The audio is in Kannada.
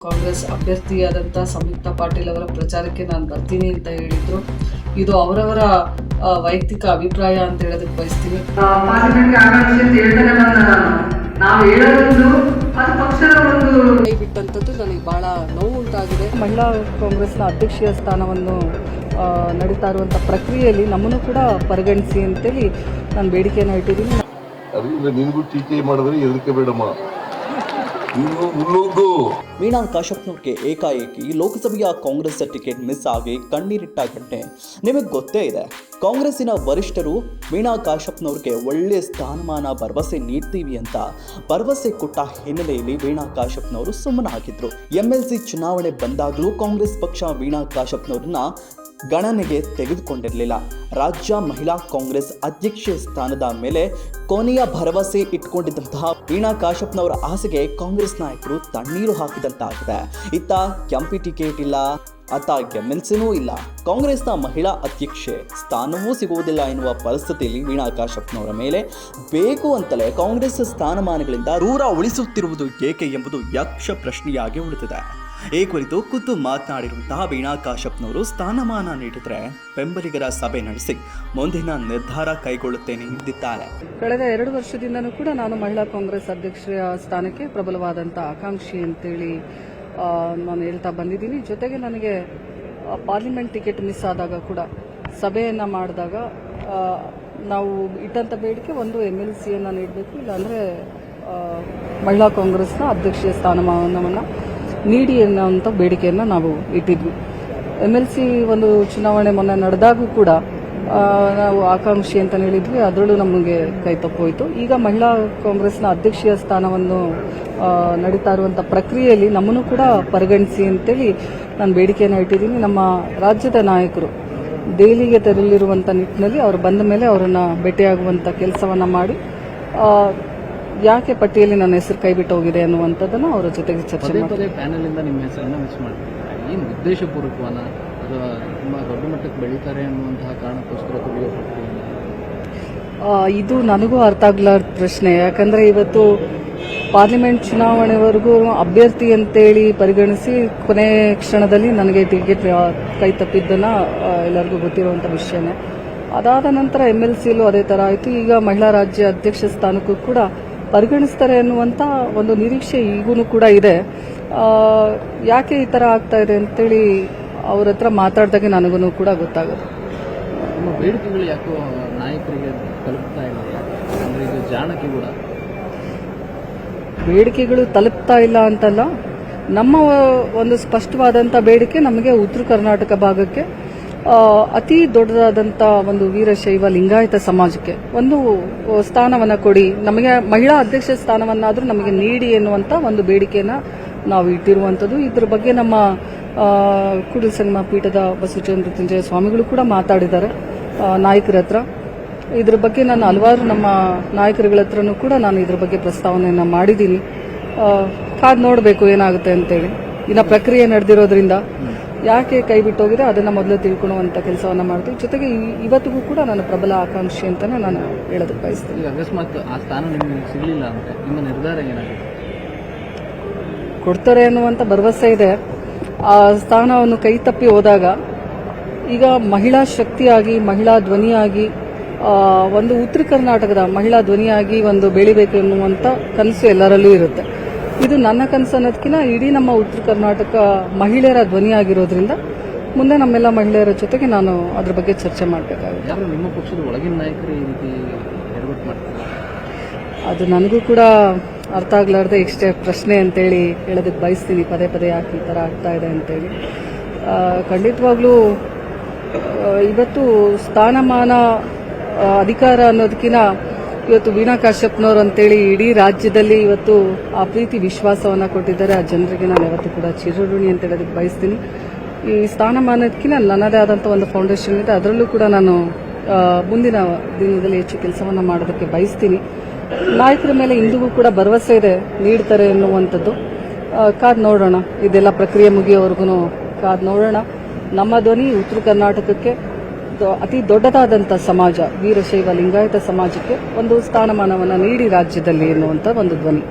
ಕಾಂಗ್ರೆಸ್ ಅಭ್ಯರ್ಥಿಯಾದಂಥ ಸಂಯುಕ್ತ ಪಾಟೀಲ್ ಅವರ ಪ್ರಚಾರಕ್ಕೆ ನಾನು ಬರ್ತೀನಿ ಅಂತ ಹೇಳಿದ್ರು. ಇದು ಅವರವರ ವೈಯಕ್ತಿಕ ಅಭಿಪ್ರಾಯ ಅಂತ ಹೇಳೋದಕ್ಕೆ ಬಯಸ್ತೀನಿ. ಬಿಟ್ಟಂಥದ್ದು ನನಗೆ ಬಹಳ ನೋವು ಉಂಟಾಗಿದೆ. ಮಹಿಳಾ ಕಾಂಗ್ರೆಸ್ನ ಅಧ್ಯಕ್ಷೀಯ ಸ್ಥಾನವನ್ನು ಆ, ನಡೀತಾ ಇರುವಂಥ ಪ್ರಕ್ರಿಯೆಯಲ್ಲಿ ನಮ್ಮನ್ನು ಕೂಡ ಪರಿಗಣಿಸಿ ಅಂತೇಳಿ ನಾನು ಬೇಡಿಕೆಯನ್ನು ಇಟ್ಟಿದ್ದೀನಿ. ನಿನಗೂ ಟೀಕೆ ಮಾಡಿದ್ರೆ ಎದಕ್ಕೆ ಬೇಡಮ್ಮ. ನೀನು ಮುನ್ನುಗ್ಗು ನೋಡ್ಕೆ ಏಕಾಏಕಿ ಲೋಕಸಭೆಯ ಕಾಂಗ್ರೆಸ್ ಟಿಕೆಟ್ ಮಿಸ್ ಆಗಿ ಕಣ್ಣೀರಿಟ್ಟ ಘಟನೆ ನಿಮಗೆ ಗೊತ್ತೇ ಇದೆ, ಕಾಂಗ್ರೆಸ್ಸಿನ ವರಿಷ್ಠರು ಮೀನಾ ಕಾಶ್ಯಪ್ನವ್ರಿಗೆ ಒಳ್ಳೆ ಸ್ಥಾನಮಾನ, ಭರವಸೆ ನೀಡ್ತೀವಿ ಅಂತ. ಭರವಸೆ ಕೊಟ್ಟ ಹಿನ್ನೆಲೆಯಲ್ಲಿ ವೀಣಾ ಕಾಶ್ಯಪ್ನವರು ಸುಮ್ಮನಾಗಿದ್ರು. ಎಂ ಚುನಾವಣೆ ಬಂದಾಗಲೂ ಕಾಂಗ್ರೆಸ್ ಪಕ್ಷ ವೀಣಾ ಕಾಶ್ಯಪ್ನವ್ರನ್ನ ಗಣನೆಗೆ ತೆಗೆದುಕೊಂಡಿರಲಿಲ್ಲ. ರಾಜ್ಯ ಮಹಿಳಾ ಕಾಂಗ್ರೆಸ್ ಅಧ್ಯಕ್ಷೆ ಸ್ಥಾನದ ಮೇಲೆ ಕೊನೆಯ ಭರವಸೆ ಇಟ್ಕೊಂಡಿದ್ದಂತಹ ವೀಣಾ ಕಾಶಪ್ನವರ ಆಸೆಗೆ ಕಾಂಗ್ರೆಸ್ ನಾಯಕರು ತಣ್ಣೀರು ಹಾಕಿದಂತಾಗಿದೆ. ಇತ್ತ ಕೆಂಪಿ ಟಿಕೆಟ್ ಇಲ್ಲ. ಅತ್ತ ಎಂಎಲ್ಸಿನೂ ಇಲ್ಲ. ಕಾಂಗ್ರೆಸ್ನ ಮಹಿಳಾ ಅಧ್ಯಕ್ಷೆ ಸ್ಥಾನವೂ ಸಿಗುವುದಿಲ್ಲ ಎನ್ನುವ ಪರಿಸ್ಥಿತಿಯಲ್ಲಿ ವೀಣಾ ಕಾಶ್ಯಪ್ನವರ ಮೇಲೆ ಬೇಕು ಅಂತಲೇ ಕಾಂಗ್ರೆಸ್ ಸ್ಥಾನಮಾನಗಳಿಂದ ದೂರ ಉಳಿಸುತ್ತಿರುವುದು ಏಕೆ ಎಂಬುದು ಯಕ್ಷ ಪ್ರಶ್ನೆಯಾಗಿ ಉಳಿದಿದೆ. ಈ ಕುರಿತು ಖುದ್ದು ಮಾತನಾಡಿರುವಂತಹ ವೀಣಾ ಕಾಶ್ಯಪ್ನವರು ಸ್ಥಾನಮಾನ ನೀಡಿದರೆ ಬೆಂಬಲಿಗರ ಸಭೆ ನಡೆಸಿ ಮುಂದಿನ ನಿರ್ಧಾರ ಕೈಗೊಳ್ಳುತ್ತೇನೆ ಎಂದಿದ್ದಾರೆ. ಕಳೆದ ಎರಡು ವರ್ಷದಿಂದಲೂ ಕೂಡ ನಾನು ಮಹಿಳಾ ಕಾಂಗ್ರೆಸ್ ಅಧ್ಯಕ್ಷರ ಸ್ಥಾನಕ್ಕೆ ಪ್ರಬಲವಾದಂಥ ಆಕಾಂಕ್ಷಿ ಅಂತೇಳಿ ನಾನು ಹೇಳ್ತಾ ಬಂದಿದ್ದೀನಿ. ಜೊತೆಗೆ ನನಗೆ ಪಾರ್ಲಿಮೆಂಟ್ ಟಿಕೆಟ್ ಮಿಸ್ ಆದಾಗ ಕೂಡ, ಸಭೆಯನ್ನು ಮಾಡಿದಾಗ ನಾವು ಇಟ್ಟಂಥ ಬೇಡಿಕೆ ಒಂದು ಎಂ ಎಲ್ ಸಿಯನ್ನು ನೀಡಬೇಕು. ಇಲ್ಲಾಂದರೆ ಮಹಿಳಾ ಕಾಂಗ್ರೆಸ್ನ ಅಧ್ಯಕ್ಷೀಯ ಸ್ಥಾನಮಾನವನ್ನು ನೀಡಿ ಅನ್ನೋಂಥ ಬೇಡಿಕೆಯನ್ನು ನಾವು ಇಟ್ಟಿದ್ವಿ. ಎಂ ಎಲ್ ಸಿ ಒಂದು ಚುನಾವಣೆ ಮೊನ್ನೆ ನಡೆದಾಗೂ ಕೂಡ ನಾವು ಆಕಾಂಕ್ಷಿ ಅಂತ ಹೇಳಿದ್ವಿ. ಅದರಲ್ಲೂ ನಮಗೆ ಕೈ ತಪ್ಪೋಯಿತು. ಈಗ ಮಹಿಳಾ ಕಾಂಗ್ರೆಸ್ನ ಅಧ್ಯಕ್ಷೀಯ ಸ್ಥಾನವನ್ನು ನಡೀತಾ ಇರುವಂಥ ಪ್ರಕ್ರಿಯೆಯಲ್ಲಿ ನಮ್ಮನ್ನು ಕೂಡ ಪರಿಗಣಿಸಿ ಅಂತೇಳಿ ನಾನು ಬೇಡಿಕೆಯನ್ನು ಇಟ್ಟಿದ್ದೀನಿ. ನಮ್ಮ ರಾಜ್ಯದ ನಾಯಕರು ದೆಹಲಿಗೆ ತೆರಳಿರುವಂಥ ನಿಟ್ಟಿನಲ್ಲಿ ಅವರು ಬಂದ ಮೇಲೆ ಅವರನ್ನು ಭೇಟಿಯಾಗುವಂಥ ಕೆಲಸವನ್ನು ಮಾಡಿ ಯಾಕೆ ಪಟ್ಟಿಯಲ್ಲಿ ನನ್ನ ಹೆಸರು ಕೈಬಿಟ್ಟು ಹೋಗಿದೆ ಅನ್ನುವಂಥದ್ದನ್ನು ಅವರ ಜೊತೆಗೆ ಚರ್ಚೆ ಪ್ಯಾನಲ್ ನಿಮ್ಮ ಹೆಸರನ್ನು ಮಿಸ್ ಮಾಡ್ತಿದ್ದಾರೆ? ಏನು ಉದ್ದೇಶಪೂರ್ವಕವನ ಅಥವಾ ತುಂಬ ದೊಡ್ಡ ಮಟ್ಟಕ್ಕೆ ಬೆಳೀತಾರೆ ಅನ್ನುವಂತಹ ಕಾರಣಕ್ಕೋಸ್ಕರ ಇದು ನನಗೂ ಅರ್ಥ ಆಗ್ಲಾರ್ದ ಪ್ರಶ್ನೆ. ಯಾಕಂದ್ರೆ ಇವತ್ತು ಪಾರ್ಲಿಮೆಂಟ್ ಚುನಾವಣೆವರೆಗೂ ಅಭ್ಯರ್ಥಿ ಅಂತೇಳಿ ಪರಿಗಣಿಸಿ ಕೊನೆ ಕ್ಷಣದಲ್ಲಿ ನನಗೆ ಟಿಕೆಟ್ ಕೈ ತಪ್ಪಿದ್ದನ್ನ ಎಲ್ಲರಿಗೂ ಗೊತ್ತಿರುವಂಥ ವಿಷಯನೇ. ಅದಾದ ನಂತರ ಎಂ ಎಲ್ ಸಿಲೂ ಅದೇ ಥರ ಆಯಿತು. ಈಗ ಮಹಿಳಾ ರಾಜ್ಯ ಅಧ್ಯಕ್ಷ ಸ್ಥಾನಕ್ಕೂ ಕೂಡ ಪರಿಗಣಿಸ್ತಾರೆ ಅನ್ನುವಂಥ ಒಂದು ನಿರೀಕ್ಷೆ ಈಗೂ ಕೂಡ ಇದೆ. ಯಾಕೆ ಈ ಥರ ಆಗ್ತಾ ಇದೆ ಅಂತೇಳಿ ಅವ್ರ ಹತ್ರ ಮಾತಾಡಿದಾಗೆ ನನಗೂ ಕೂಡ ಗೊತ್ತಾಗುತ್ತೆ ನಿಮ್ಮ ಬೇಡಿಕೆಗಳು ಯಾಕೋ ನಾಯಕರಿಗೆ ತಲುಪ್ತಾ ಇಲ್ಲ ಅಂದ್ರೆ ಇದು ಜಾಣಕಿ ಕೂಡ. ಬೇಡಿಕೆಗಳು ತಲುಪ್ತಾ ಇಲ್ಲ ಅಂತಲ್ಲ ನಮ್ಮ ಒಂದು ಸ್ಪಷ್ಟವಾದಂಥ ಬೇಡಿಕೆ ನಮಗೆ ಉತ್ತರ ಕರ್ನಾಟಕ ಭಾಗಕ್ಕೆ ಅತಿ ದೊಡ್ಡದಾದಂಥ ಒಂದು ವೀರಶೈವ ಲಿಂಗಾಯತ ಸಮಾಜಕ್ಕೆ ಒಂದು ಸ್ಥಾನವನ್ನು ಕೊಡಿ. ನಮಗೆ ಮಹಿಳಾ ಅಧ್ಯಕ್ಷ ಸ್ಥಾನವನ್ನಾದರೂ ನಮಗೆ ನೀಡಿ ಎನ್ನುವಂಥ ಒಂದು ಬೇಡಿಕೆಯನ್ನು ನಾವು ಇಟ್ಟಿರುವಂಥದ್ದು. ಇದ್ರ ಬಗ್ಗೆ ನಮ್ಮ ಕೂಡಲ ಸಿನಿಮಾ ಪೀಠದ ಬಸವಚಂದ್ರ ಮೃತ್ಯುಂಜಯ ಸ್ವಾಮಿಗಳು ಕೂಡ ಮಾತಾಡಿದ್ದಾರೆ. ನಾಯಕರ ಹತ್ರ. ಇದ್ರ ಬಗ್ಗೆ ನಾನು ಹಲವಾರು ನಮ್ಮ ನಾಯಕರುಗಳ ಹತ್ರನೂ ಕೂಡ ನಾನು ಇದ್ರ ಬಗ್ಗೆ ಪ್ರಸ್ತಾವನೆಯನ್ನು ಮಾಡಿದ್ದೀನಿ. ಕಾದ್ ನೋಡಬೇಕು ಏನಾಗುತ್ತೆ ಅಂತೇಳಿ. ಇನ್ನು ಪ್ರಕ್ರಿಯೆ ನಡೆದಿರೋದ್ರಿಂದ ಯಾಕೆ ಕೈ ಬಿಟ್ಟೋಗಿದೆ ಅದನ್ನು ಮೊದಲು ತಿಳ್ಕೊಳ್ಳುವಂಥ ಕೆಲಸವನ್ನು ಮಾಡ್ತೀವಿ. ಜೊತೆಗೆ ಈ- ಇವತ್ತಿಗೂ ಕೂಡ ನಾನು ಪ್ರಬಲ ಆಕಾಂಕ್ಷಿ ಅಂತಲೇ ನಾನು ಹೇಳೋದಕ್ಕೆ ಬಯಸ್ತೀನಿ. ಅಕಸ್ಮಾತ್ ಆ ಸ್ಥಾನ ನಿಮಗೆ ಸಿಗಲಿಲ್ಲ ಅಂತ ನಿಮ್ಮ ನಿರ್ಧಾರ ಏನಾಗುತ್ತೆ ಕೊಡ್ತಾರೆ ಅನ್ನುವಂಥ ಭರವಸೆ ಇದೆ. ಆ ಸ್ಥಾನವನ್ನು ಕೈ ತಪ್ಪಿ ಹೋದಾಗ ಈಗ ಮಹಿಳಾ ಶಕ್ತಿಯಾಗಿ, ಮಹಿಳಾ ಧ್ವನಿಯಾಗಿ ಒಂದು ಉತ್ತರ ಕರ್ನಾಟಕದ ಮಹಿಳಾ ಧ್ವನಿಯಾಗಿ ಒಂದು ಬೆಳಿಬೇಕು ಎನ್ನುವಂಥ ಕನಸು ಎಲ್ಲರಲ್ಲೂ ಇರುತ್ತೆ. ಇದು ನನ್ನ ಕನಸು ಅನ್ನೋದಕ್ಕಿಂತ ಇಡೀ ನಮ್ಮ ಉತ್ತರ ಕರ್ನಾಟಕ ಮಹಿಳೆಯರ ಧ್ವನಿಯಾಗಿರೋದ್ರಿಂದ ಮುಂದೆ ನಮ್ಮೆಲ್ಲ ಮಹಿಳೆಯರ ಜೊತೆಗೆ ನಾನು ಅದ್ರ ಬಗ್ಗೆ ಚರ್ಚೆ ಮಾಡಬೇಕಾಗುತ್ತೆ. ನಿಮ್ಮ ಪಕ್ಷದ ಒಳಗಿನ ನಾಯಕರು ಈ ರೀತಿ ಮಾಡ್ತಾರೆ? ಅದು ನನಗೂ ಕೂಡ ಅರ್ಥ ಆಗ್ಲಾರ್ದೆ ಇಷ್ಟೇ ಪ್ರಶ್ನೆ ಅಂತೇಳಿ ಹೇಳೋದಕ್ಕೆ ಬಯಸ್ತೀನಿ, ಪದೇ ಪದೇ ಯಾಕೆ ಈ ಥರ ಆಗ್ತಾ ಇದೆ ಅಂತೇಳಿ. ಖಂಡಿತವಾಗ್ಲೂ ಇವತ್ತು ಸ್ಥಾನಮಾನ ಅಧಿಕಾರ ಅನ್ನೋದಕ್ಕಿಂತ ಇವತ್ತು ವೀಣಾ ಕಾಶ್ಯಪ್ನವ್ರು ಅಂತೇಳಿ ಇಡೀ ರಾಜ್ಯದಲ್ಲಿ ಇವತ್ತು ಆ ಪ್ರೀತಿ ವಿಶ್ವಾಸವನ್ನು ಕೊಟ್ಟಿದ್ದಾರೆ. ಆ ಜನರಿಗೆ ನಾನು ಯಾವತ್ತೂ ಕೂಡ ಚಿರಋಣಿ ಅಂತ ಹೇಳೋದಕ್ಕೆ ಬಯಸ್ತೀನಿ. ಈ ಸ್ಥಾನಮಾನಕ್ಕಿಂತ ನನ್ನದೇ ಆದಂಥ ಒಂದು ಫೌಂಡೇಶನ್ ಇದೆ. ಅದರಲ್ಲೂ ಕೂಡ ನಾನು ಮುಂದಿನ ದಿನದಲ್ಲಿ ಹೆಚ್ಚು ಕೆಲಸವನ್ನು ಮಾಡೋದಕ್ಕೆ ಬಯಸ್ತೀನಿ. ನಾಯಕರ ಮೇಲೆ ಇಂದಿಗೂ ಕೂಡ ಭರವಸೆ ಇದೆ, ನೀಡ್ತಾರೆ ಎನ್ನುವಂಥದ್ದು. ಕಾದ್ ನೋಡೋಣ. ಇದೆಲ್ಲ ಪ್ರಕ್ರಿಯೆ ಮುಗಿಯೋವರೆಗೂ ಕಾದ್ ನೋಡೋಣ. ನಮ್ಮ ಧ್ವನಿ ಉತ್ತರ ಕರ್ನಾಟಕಕ್ಕೆ ಅತಿ ದೊಡ್ಡದಾದಂಥ ಸಮಾಜ, ವೀರಶೈವ ಲಿಂಗಾಯತ ಸಮಾಜಕ್ಕೆ ಒಂದು ಸ್ಥಾನಮಾನವನ್ನು ನೀಡಿ ರಾಜ್ಯದಲ್ಲಿ ಎನ್ನುವಂಥ ಒಂದು ಧ್ವನಿ.